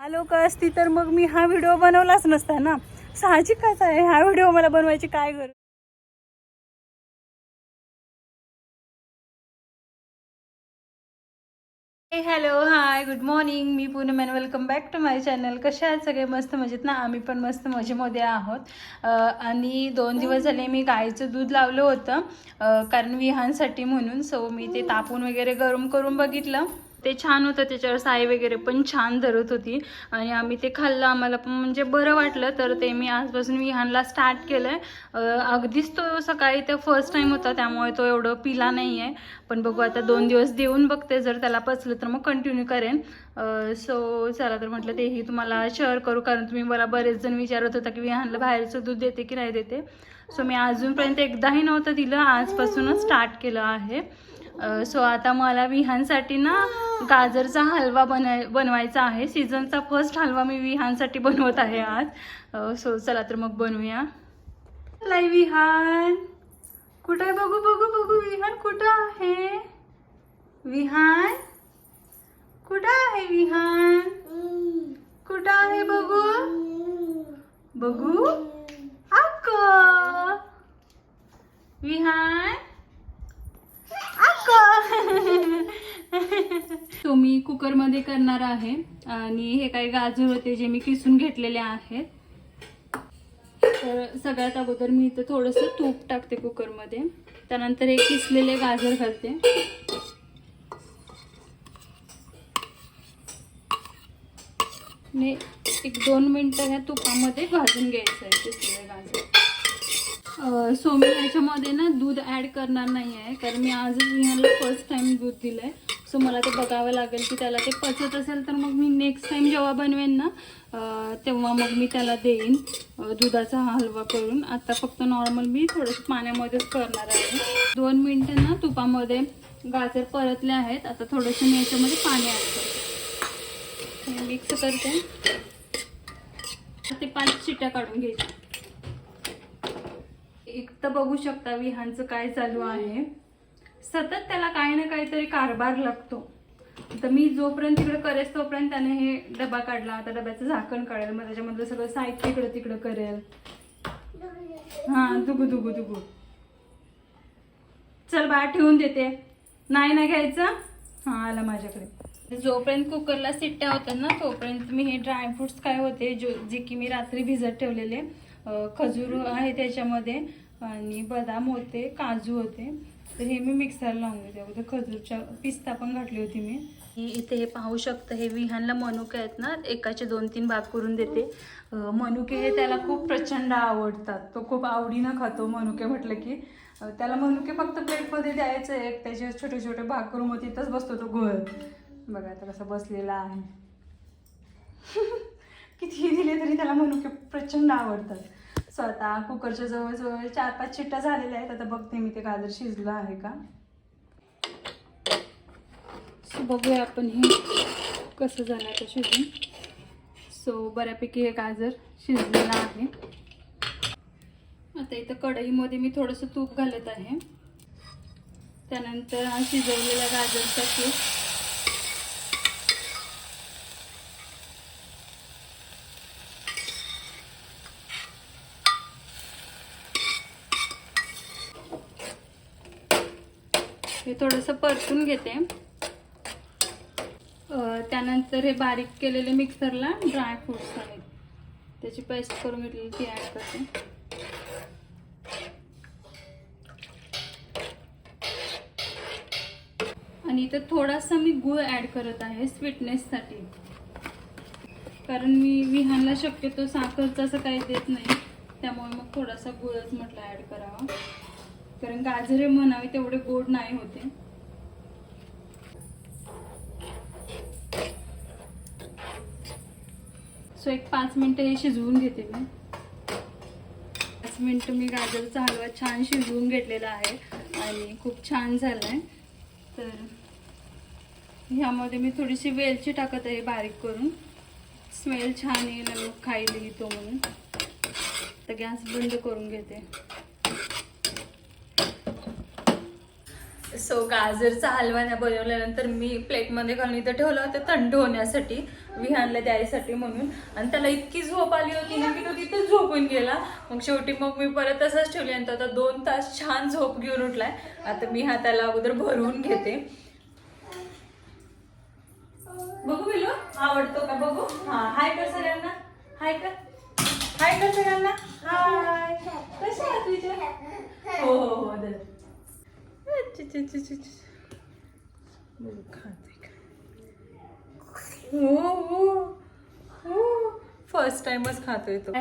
आलो का असती तर मग मी हा व्हिडिओ बनवलाच नसता ना. साहजिकच आहे हा व्हिडिओ मला बनवायची काय गरज? Hello hi good morning me Poonam and welcome back to my channel कशा आहेत सगळे? मस्त मजेत ना? आम्ही पण मस्त मजेमध्ये आहोत. आणि दोन दिवस झाले मी गाईचं दूध लावलं होतं. कारण विहानसाठी म्हणून सो मी ते तापून वगैरे गरम करून बघितलं. ते छान होतं त्याच्यावर साई वगैरे पण छान धरत होती. आणि आम्ही ते खाल्लं आम्हाला पण म्हणजे बरं वाटलं. तर ते मी आजपासून विहानला स्टार्ट केलं आहे अगदीच तो सकाळी ते फर्स्ट टाईम होता त्यामुळे तो एवढं पिला नाही आहे पण बघू आता दोन दिवस देऊन बघते. जर त्याला पचलं तर मग कंटिन्यू करेन. सो चला तर म्हटलं तेही तुम्हाला शेअर करू. कारण तुम्ही मला बरेच जण विचारत होता की विहानला बाहेरचं दूध देते की नाही देते. सो मी अजूनपर्यंत एकदाही नव्हतं दिलं. आजपासूनच स्टार्ट केलं आहे. सो आता मला विहानसाठी ना गाजरचा हलवा बनाय बनवायचा आहे. सीझनचा फर्स्ट हलवा मी विहानसाठी बनवत आहे आज. सो चला तर मग बनवूया. लाई विहान. कुठं आहे? बघू बघू बघू. विहान कुठं आहे? विहान? कुठं आहे विहान? कुठं आहे बघू? बघू. अक्क. विहान? तो मी कुकरमध्ये करणार आहे. आणि हे काही गाजर होते जे मी किसून घेतलेले आहेत. तर सगळ्यात अगोदर मी इथं थोडंसं तूप टाकते कुकरमध्ये. त्यानंतर हे किसलेले गाजर घालते. एक दोन मिनटं ह्या तुपामध्ये भाजून घ्यायचं आहे किसलेले गाजर. सो मी ह्याच्यामध्ये ना दूध ॲड करणार नाही आहे कारण मी आजच ह्याला फर्स्ट टाइम दूध दिलं आहे सो मला ते बघावं लागेल की त्याला ते पचत असेल तर मग मी नेक्स्ट टाईम जेव्हा बनवेन ना तेव्हा मग मी त्याला देईन दुधाचा हलवा करून. आता फक्त नॉर्मल मी थोडंसं पाण्यामध्येच करणार आहे. दोन मिनटं ना तुपामध्ये गाजर परतले आहेत. आता थोडंसं मी याच्यामध्ये पाणी ॲड मिक्स करते. ते पाच चिट्या काढून घ्यायच्या. एक तर बघू शकता विहानचं काय चालू आहे. सतत त्याला काही ना काहीतरी कारभार लागतो. तर मी जोपर्यंत तिकडे करेस तोपर्यंत त्याने हे डबा काढला. आता डब्याचं झाकण काढेल मग त्याच्यामधलं सगळं साहित्य इकडं तिकडं करेल. हा दुगू दुगू दुगू. चल बा ठेवून देते. नाही ना घ्यायचं? हा आला माझ्याकडे. जोपर्यंत कुकरला सिट्ट्या होत्या ना तोपर्यंत मी हे ड्रायफ्रुट्स काय होते जो जे की मी रात्री भिजत ठेवलेले खजूर आहे त्याच्यामध्ये आणि बदाम होते काजू होते. तर हे मी मिक्सरला लावून घेते. अगोदर खजूरच्या पिस्ता पण घातली होती मी. ही इथे हे पाहू शकता हे विहानला मनुके आहेत ना एकाचे दोन तीन भाग करून देते. मनुके हे त्याला खूप प्रचंड आवडतात. तो खूप आवडीनं खातो मनुके म्हटलं की. त्याला मनुके फक्त प्लेटमध्ये द्यायचं एक त्याचे छोटे छोटे भाग करून मग तिथंच बसतो तो घोळ. बघा आता कसं बसलेला आहे. कितीही दिले तरी त्याला मनुके प्रचंड आवडतात. सो आता कुकरच्या जवळजवळ चार पाच चिट्ट्या झालेल्या आहेत. आता बघते मी ते गाजर शिजलं आहे का? सो बघूया आपण हे कसं झालं आता शिजून. सो बऱ्यापैकी हे गाजर शिजलेलं आहे. आता इथं कढईमध्ये मी थोडंसं तूप घालत आहे. त्यानंतर हा शिजवलेला गाजरचा केक हे थोडंसं परतून घेते. त्यानंतर हे बारीक केलेले मिक्सरला ड्रायफ्रुट्स आहेत त्याची पेस्ट करून घेतलेली ती ॲड करते. आणि इथं थोडासा मी गूळ ॲड करत आहे स्वीटनेससाठी कारण मी विहानला शक्यतो साखरचं असं काही देत नाही त्यामुळे मग थोडासा गुळच म्हटलं ॲड करावा. कारण गाजरे म्हणावे तेवढे गोड नाही होते. सो एक पाच मिनटं हे शिजवून घेते मी. पाच मिनटं मी गाजरचा हलवा छान शिजवून घेतलेला आहे आणि खूप छान झाला आहे तर ह्यामध्ये मी थोडीशी वेलची टाकत आहे बारीक करून. स्मेल छान येईल आणि मग खायला येतो म्हणून. तर गॅस बंद करून घेते. सो गाजरचा हलवा ना बनवल्यानंतर मी प्लेटमध्ये घालून इथं ठेवलं होतं थंड होण्यासाठी. विहानला द्यायसाठी म्हणून. आणि त्याला इतकी झोप आली होती ना की तो तिथं झोपून गेला. मग शेवटी मग मी परत तसंच ठेवली आणि तो आता दोन तास छान झोप घेऊन उठलाय. आता मी हा त्याला अगोदर भरवून घेते. बघू बिलो आवडतो का? बघू. हा हाय कर सगळ्यांना. हाय कर. हाय कर सगळ्यांना. हाय कसे आहात विजय? हो हो हो फर्स्ट टाइमच खातोय तो.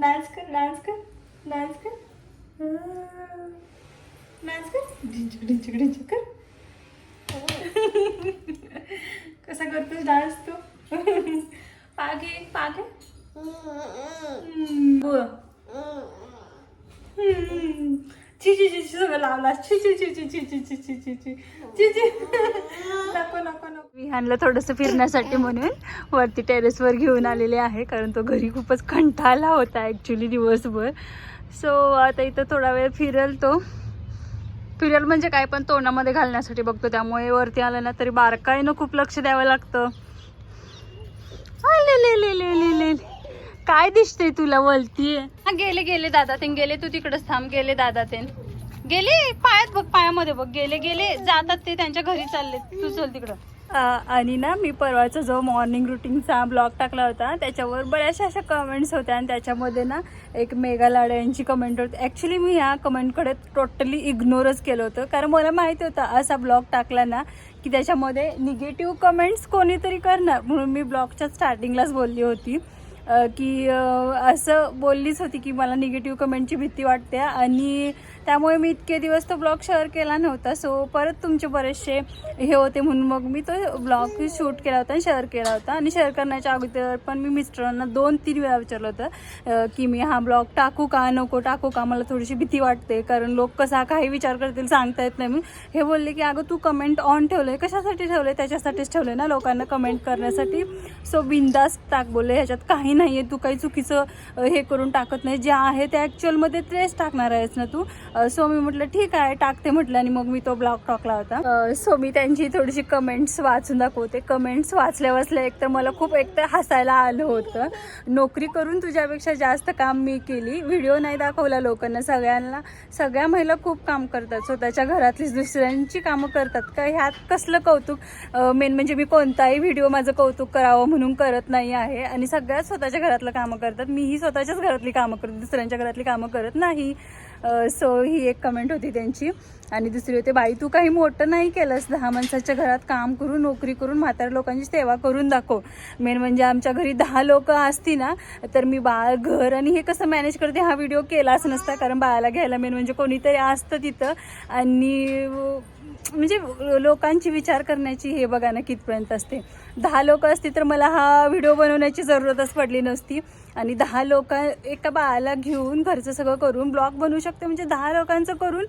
डान्स कर डान्स कर डान्स कर. डान्स कर. ढिंचक ढिंचक ढिंचक कर. कसा करतोस डान्स तू? पागे पागे. ची ची ची सगळं लावला ची ची ची ची ची ची ची ची ची ची ची ची नको नको नको विहानला थोडंसं फिरण्यासाठी म्हणून वरती टेरेसवर घेऊन आलेले आहे कारण तो घरी खूपच कंटाळला होता ॲक्च्युली दिवसभर सो आता इथं थोडा वेळ फिरेल तो फिरेल म्हणजे काय पण तोंडामध्ये घालण्यासाठी बघतो त्यामुळे वरती आलं ना तरी बारकाईनं खूप लक्ष द्यावं लागतं ले ले ले ले ले ले काय दिसतंय तुला वलती? हा गेले गेले दादा ते गेले तू तिकडच थांब गेले दादा ते गेले पायात बघ पायामध्ये बघ गेले गेले जातात ते त्यांच्या घरी चालले. तू चल तिकडं. आणि ना मी परवाचा जो मॉर्निंग रुटीनचा ब्लॉग टाकला होता त्याच्यावर बऱ्याचशा अशा कमेंट्स होत्या आणि त्याच्यामध्ये ना एक मेगा लाडे यांची कमेंट होती. ॲक्च्युली मी या कमेंटकडे टोटली इग्नोरच केलं होतं. कारण मला माहिती होतं असा ब्लॉग टाकला ना की त्याच्यामध्ये निगेटिव्ह कमेंट्स कोणीतरी करणार. म्हणून मी ब्लॉगच्या स्टार्टिंगलाच बोलली होती. की असं बोललीच होती की मला निगेटिव्ह कमेंटची भीती वाटते आणि त्यामुळे मी इतके दिवस तो ब्लॉग शेअर केला नव्हता. सो परत तुमचे बरेचसे हे होते म्हणून मग मी तो ब्लॉग शूट केला होता आणि शेअर केला होता. आणि शेअर करण्याच्या अगोदर पण मी मिस्टरांना दोन तीन वेळा विचारलं होतं की मी हा ब्लॉग टाकू का नको टाकू का? मला थोडीशी भीती वाटते कारण लोक कसा काही विचार करतील सांगता येत नाही मी हे बोलले की अगं तू कमेंट ऑन ठेवलंय? कशासाठी ठेवलंय? त्याच्यासाठीच ठेवलंय ना लोकांना कमेंट करण्यासाठी. सो बिंदास टाक बोलले ह्याच्यात काही नाही आहे तू काही चुकीचं हे करून टाकत नाही. जे आहे ते ॲक्च्युअलमध्ये तेच टाकणार आहेस ना तू. सो मी म्हटलं ठीक आहे टाकते म्हटलं आणि मग मी तो ब्लॉग टाकला होता. सो मी त्यांची थोडीशी कमेंट्स वाचून दाखवते. कमेंट्स वाचल्या वाचल्या एक तर मला खूप एक तर हसायला आलं होतं. नोकरी करून तुझ्यापेक्षा जास्त काम मी केली. व्हिडिओ नाही दाखवला लोकांना सगळ्यांना सगळ्या महिला खूप काम करतात. स्वतःच्या घरातलीच दुसऱ्यांची कामं करतात. का ह्यात कसलं कौतुक? मेन म्हणजे मी कोणताही व्हिडिओ माझं कौतुक करावं म्हणून करत नाही आहे. आणि सगळ्यात स्वतःच्या घरातलं कामं करतात. मीही स्वतःच्याच घरातली कामं करते दुसऱ्यांच्या घरातली कामं करत नाही. सो ही एक कमेंट होती त्यांची. आणि दुसरी होते बाई तू काही मोठं नाही केलंस. दहा माणसाच्या घरात काम करून नोकरी करून म्हाताऱ्या लोकांची सेवा करून दाखव. मेन म्हणजे आमच्या घरी दहा लोक असती ना तर मी बाळ घर आणि हे कसं मॅनेज करते हा व्हिडिओ केलाच नसता. कारण बाळाला घ्यायला मेन म्हणजे कोणीतरी असतं तिथं. आणि म्हणजे लोकांची विचार करण्याची हे बघा ना कितपर्यंत असते. दहा लोक असती तर मला हा व्हिडिओ बनवण्याची जरूरतच पडली नसती. आणि दहा लोक एका बाळाला घेऊन घरचं सगळं करून ब्लॉग बनवू शकते. म्हणजे दहा लोकांचं करून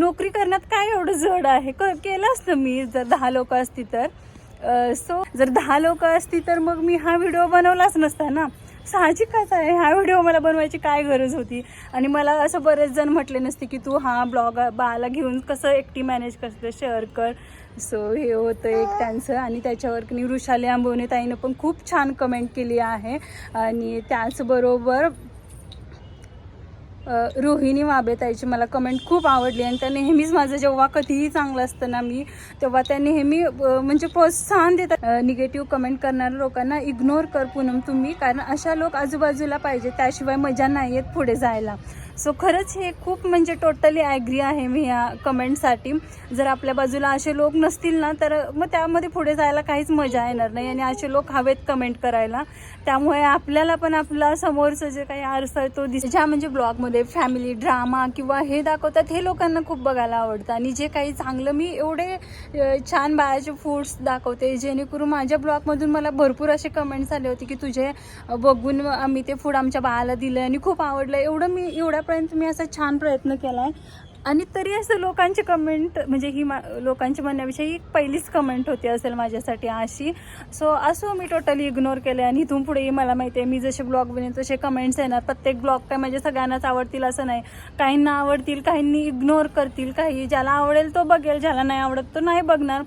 नोकरी करण्यात काय एवढं जड आहे? क केलं असतं मी जर दहा लोक असती तर. सो जर दहा लोक असती तर मग मी हा व्हिडिओ बनवलाच नसता ना. साहजिकच आहे. हा व्हिडिओ मला बनवायची काय गरज होती? आणि मला असं बरेच जण म्हटले नसते की तू हा ब्लॉग बाळाला घेऊन कसं एकटी मॅनेज करते? शेअर कर. सो हे होतं एक त्यांचं. आणि त्याच्यावर की वृषाली आंबवणे ताईनं पण खूप छान कमेंट केली आहे. आणि त्याचबरोबर रोहिणी वाबेताईची मला कमेंट खूप आवडली आणि त्या नेहमीच माझं जेव्हा कधीही चांगलं असतं ना मी तेव्हा त्या नेहमी म्हणजे प्रोत्साहन देतात. निगेटिव्ह कमेंट करणाऱ्या लोकांना इग्नोर कर पूनम तुम्ही कारण अशा लोक आजूबाजूला पाहिजे त्याशिवाय मजा नाही येत पुढे जायला. सो खरंच हे खूप म्हणजे टोटली ॲग्री आहे मी ह्या कमेंटसाठी जर आपल्या बाजूला असे लोक नसतील ना तर मग त्यामध्ये पुढे जायला काहीच मजा येणार नाही आणि असे लोक हवेत कमेंट करायला. त्यामुळे आपल्याला पण आपला समोरचं जे काही आरसा आहे तो दिस ज्या म्हणजे ब्लॉगमध्ये फॅमिली ड्रामा किंवा हे दाखवतात हे लोकांना खूप बघायला आवडतं. आणि जे काही चांगलं मी एवढे छान बाळाचे फूड्स दाखवते जेणेकरून माझ्या ब्लॉगमधून मला भरपूर असे कमेंट्स आले होते की तुझे बघून आम्ही ते फूड आमच्या बाळाला दिलं आणि खूप आवडलं. एवढं मी आतापर्यंत मी असा छान प्रयत्न केला आहे आणि तरी असं लोकांची कमेंट म्हणजे ही मा लोकांची म्हणण्यापेक्षा ही पहिलीच कमेंट होती असेल माझ्यासाठी अशी. सो असो मी टोटली इग्नोर केले आणि इथून पुढेही मला माहिती आहे मी जसे ब्लॉग बनेन तसे कमेंट्स येणार. प्रत्येक ब्लॉग काय म्हणजे सगळ्यांनाच आवडतील असं नाही. काहींना आवडतील काहींनी इग्नोर करतील. काही ज्याला आवडेल तो बघेल ज्याला नाही आवडत तो नाही बघणार.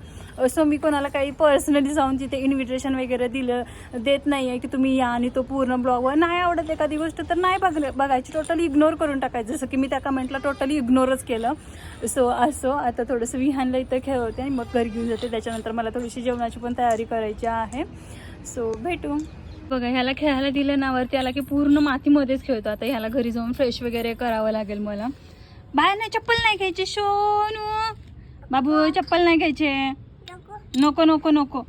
सो मी कोणाला काही पर्सनली जाऊन तिथे इन्व्हिटेशन वगैरे दिलं देत नाही आहे की तुम्ही या आणि तो पूर्ण ब्लॉगवर नाही आवडत एखादी गोष्ट तर नाही बघलं बघायची. टोटली इग्नोर करून टाकायचं. जसं की मी त्या कमेंटला टोटली इग्नोरच केलं. सो असो. आता थोडंसं विहानला इथं खेळवते आणि मग घरी घेऊन जाते. त्याच्यानंतर मला थोडीशी जेवणाची पण तयारी करायची आहे. सो भेटू. बघा ह्याला खेळायला दिलं ना वरती आला की पूर्ण मातीमध्येच खेळतो. आता ह्याला घरी जाऊन फ्रेश वगैरे करावं लागेल मला. बाहेर नाही चप्पल नाही घ्यायची. शोनू बाबू चप्पल नाही घ्यायचे. नको नको नको.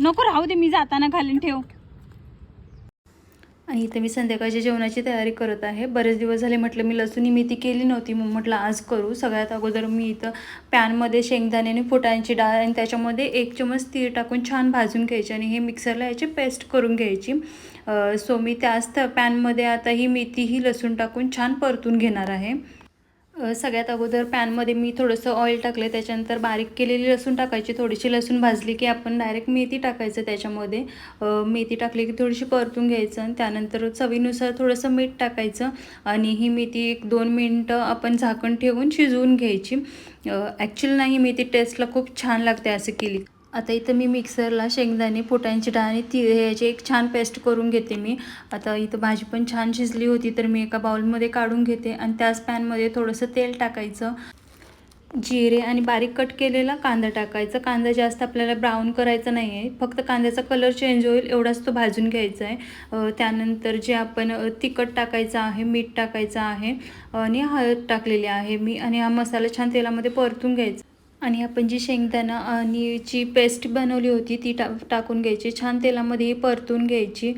नको राहू दे मी जाताना घालून ठेव. आणि इथं मी संध्याकाळच्या जेवणाची तयारी करत आहे. बरेच दिवस झाले म्हटलं मी लसूण मेथी केली नव्हती मग म्हटलं आज करू. सगळ्यात अगोदर मी इथं पॅनमध्ये शेंगदाणे आणि फुटांची डाळ आणि त्याच्यामध्ये एक चमच तीळ टाकून छान भाजून घ्यायची आणि हे मिक्सरला याची पेस्ट करून घ्यायची. सो मी त्याच पॅनमध्ये आता ही मेथी ही लसूण टाकून छान परतून घेणार आहे. सगळ्यात अगोदर पॅनमध्ये मी थोडंसं ऑइल टाकलं त्याच्यानंतर बारीक केलेली लसूण टाकायची थोडीशी लसूण भाजली की आपण डायरेक्ट मेथी टाकायचं त्याच्यामध्ये. मेथी टाकली की थोडीशी परतून घ्यायचं आणि त्यानंतर चवीनुसार थोडंसं मीठ टाकायचं आणि ही मेथी एक दोन मिनटं आपण झाकण ठेवून शिजवून घ्यायची. ॲक्च्युअली नाही मेथी टेस्टला खूप छान लागते असं केली. आता इथं मी मिक्सरला शेंगदाणे पोटांची डाळ आणि ती ह्याची एक छान पेस्ट करून घेते मी. आता इथं भाजी पण छान शिजली होती तर मी एका बाउलमध्ये काढून घेते आणि त्याच पॅनमध्ये थोडंसं तेल टाकायचं. जिरे आणि बारीक कट केलेला कांदा टाकायचा. कांदा जास्त आपल्याला ब्राऊन करायचा नाही आहे फक्त कांद्याचा कलर चेंज होईल एवढाच तो भाजून घ्यायचा आहे. त्यानंतर जे आपण तिखट टाकायचं आहे मीठ टाकायचं आहे आणि हळद टाकलेली आहे मी. आणि हा मसाला छान तेलामध्ये परतून घ्यायचा. आणि आपण जी शेंगदाणा आणि जी पेस्ट बनवली होती ती टा टाकून घ्यायची. छान तेलामध्ये परतून घ्यायची.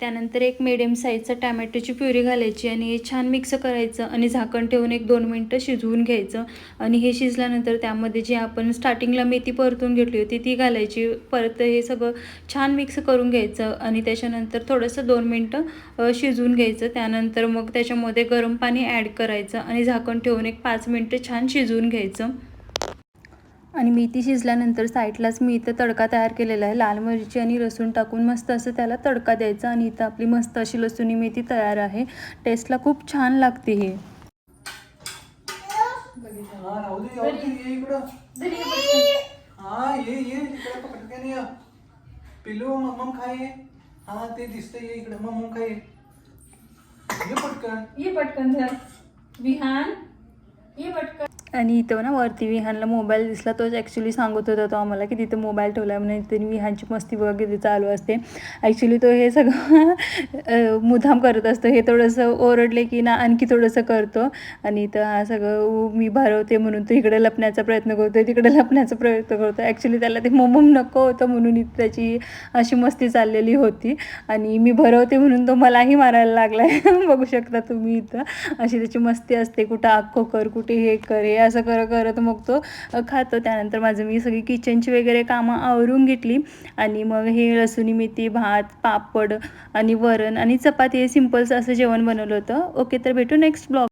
त्यानंतर एक मिडियम साईजचं टॅमॅटोची प्युरी घालायची आणि हे छान मिक्स करायचं आणि झाकण ठेवून एक दोन मिनटं शिजवून घ्यायचं. आणि हे शिजल्यानंतर त्यामध्ये जी आपण स्टार्टिंगला मेथी परतून घेतली होती ती घालायची. परत हे सगळं छान मिक्स करून घ्यायचं आणि त्याच्यानंतर थोडंसं दोन मिनटं शिजवून घ्यायचं. त्यानंतर मग त्याच्यामध्ये गरम पाणी ॲड करायचं आणि झाकण ठेवून एक पाच मिनटं छान शिजवून घ्यायचं. आणि मेथी शिजल्यानंतर साईडलाच मी इथं तडका तयार केलेला आहे. लाल मिरची आणि लसूण टाकून मस्त असं त्याला तडका द्यायचा आणि इथं आपली मस्त अशी लसूणी मेथी तयार आहे. टेस्टला खूप छान लागते हे. हा ये इकडं. हा ये ये इकडे पटकन ये. पिलू मम्मम खाय. ये हा ते दिसतंय ये इकडे मम्मम खाय. ये ये पटकन. ये पटकन धर. विहान ये पटकन. आणि इथं ना वरती विहानला मोबाईल दिसला. तोच ॲक्च्युली सांगत होता तो आम्हाला की तिथं मोबाईल ठेवला म्हणून तरी विहानची मस्ती वगैरे चालू असते. ॲक्च्युली तो हे सगळं मुद्दाम करत असतो. हे थोडंसं ओरडले की ना आणखी थोडंसं करतो. आणि इथं हा सगळं उ, मी भरवते म्हणून तो इकडे लपण्याचा प्रयत्न करतो तिकडे लपण्याचा प्रयत्न करतो ॲक्च्युली त्याला ते मोमम नको होतं म्हणून इथं त्याची अशी मस्ती चाललेली होती. आणि मी भरवते म्हणून तो मलाही मारायला लागला आहे बघू शकता तुम्ही इथं. अशी त्याची मस्ती असते. कुठं आखो कर कुठे हे कर हे असं कर करत मग तो खातो. त्यानंतर माझं मी सगळी किचनची वगैरे कामं आवरून घेतली. आणि मग हे लसुणी मेथी भात पापड आणि वरण आणि चपाती हे सिम्पल्स असं जेवण बनवलं होतं. ओके तर भेटू नेक्स्ट ब्लॉग